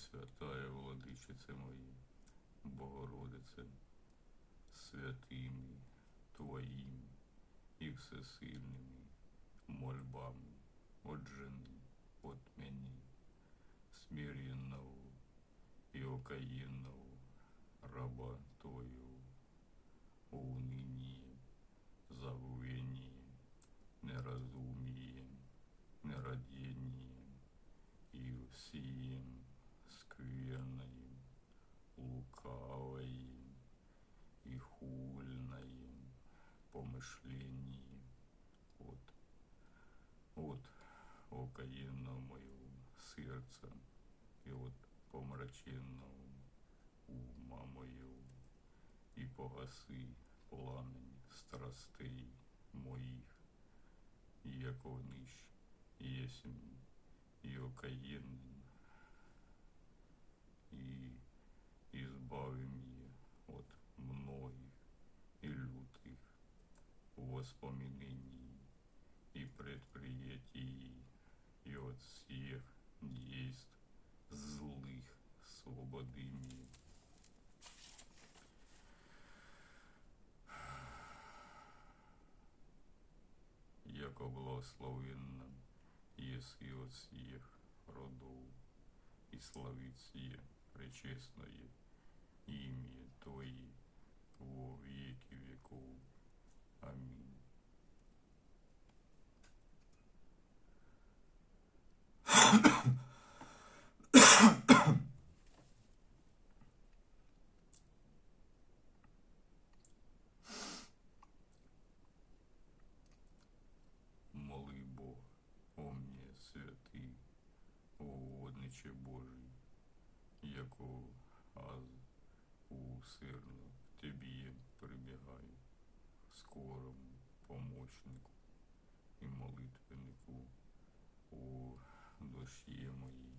Пресвятая владичице моя, Богородице, святими Твоїми і всесильними мольбами от жени, от мені, смиренного и окаянного раба Твоего, уныние, забвение, неразумие, нерадение и всем скверное, помышление от, от окаянного моего сердца и от помраченного ума моего, и погаси пламень страстей моих, яко нищ єсмь і окаєнний, и избави меня мне. Яко благословенна еси от всех родов, и славить сие пречестное имя Твое во веки веков. Аминь. Угодниче Божий, яко аз усердно к Тебе прибігаю, скорому помощнику і молитвеннику у душі моїй.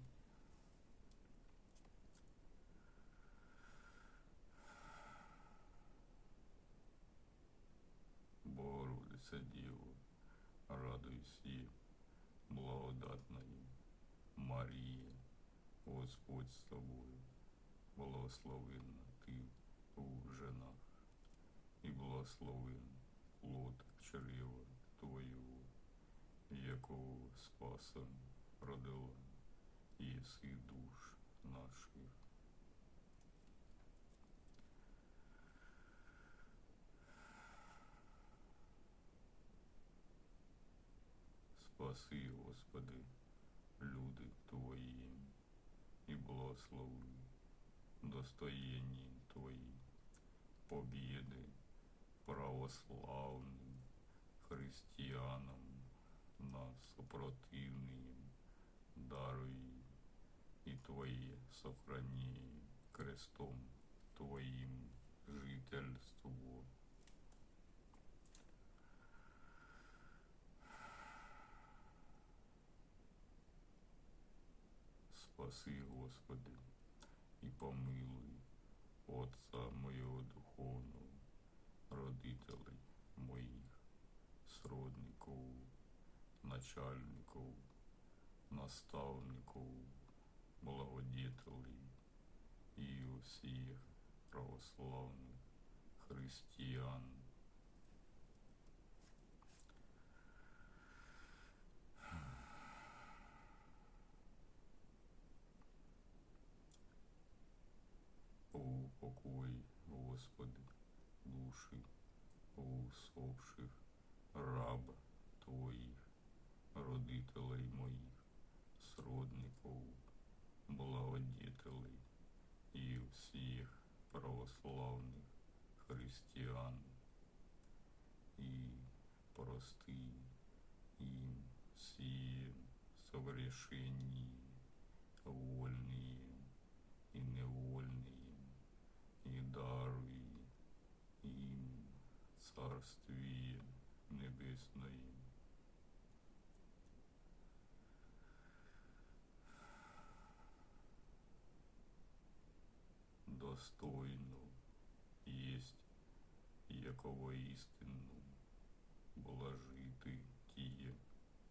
Богородиця Діво, радуйся, благодатная Мария, Господь с тобою, благословенна ти у женах, і благословен плод чрева Твоего, якого спасом родила, єси душ наших. Спаси, Господи, люди Твої, благослови достоєнні Твої, побіди православним християнам на супротивним даруй і Твоє сохранение крестом Твоїм жительство. Спаси, Господи, і помилуй Отца моєго духовного, родителей моїх, сродників, начальників, наставників, благодетелей і усіх православних християн. Упокой, Господи, души усопших раб Твоїх, родителей моїх, сродників, благодетелей і всіх православних християн, і прости їм всі согрешення, вольные и невольные, и даруй им Царствие Небесное. Достойно есть, якого істинну, блажити тіє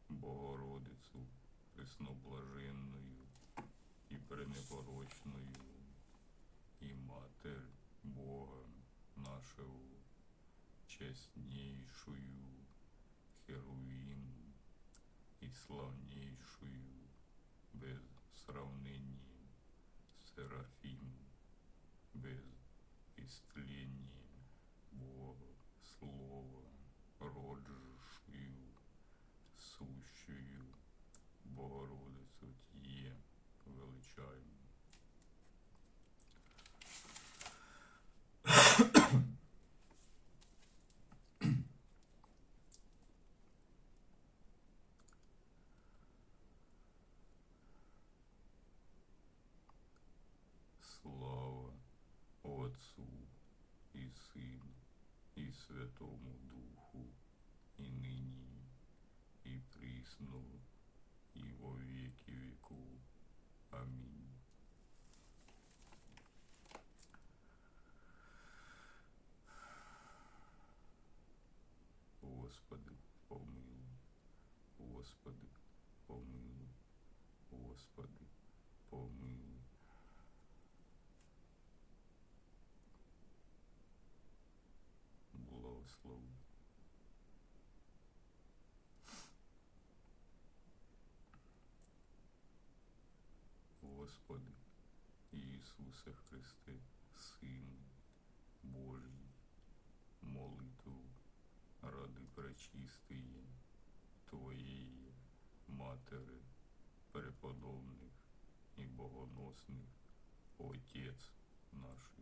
Богородицю пресноблаженною і пренепорочною честнейшую Херуин и славнейшую без сравнения Серафим без истли. Святому Духу, і нині, і присно, і во віки віку. Амінь. Господи, помилуй, Господи, помилуй, Господи, помилуй. Благослови. Господи, Ісусе Христе, Сину Божий, молитву ради пречистої Твоєї Матери, преподобних і богоносних Отець всіх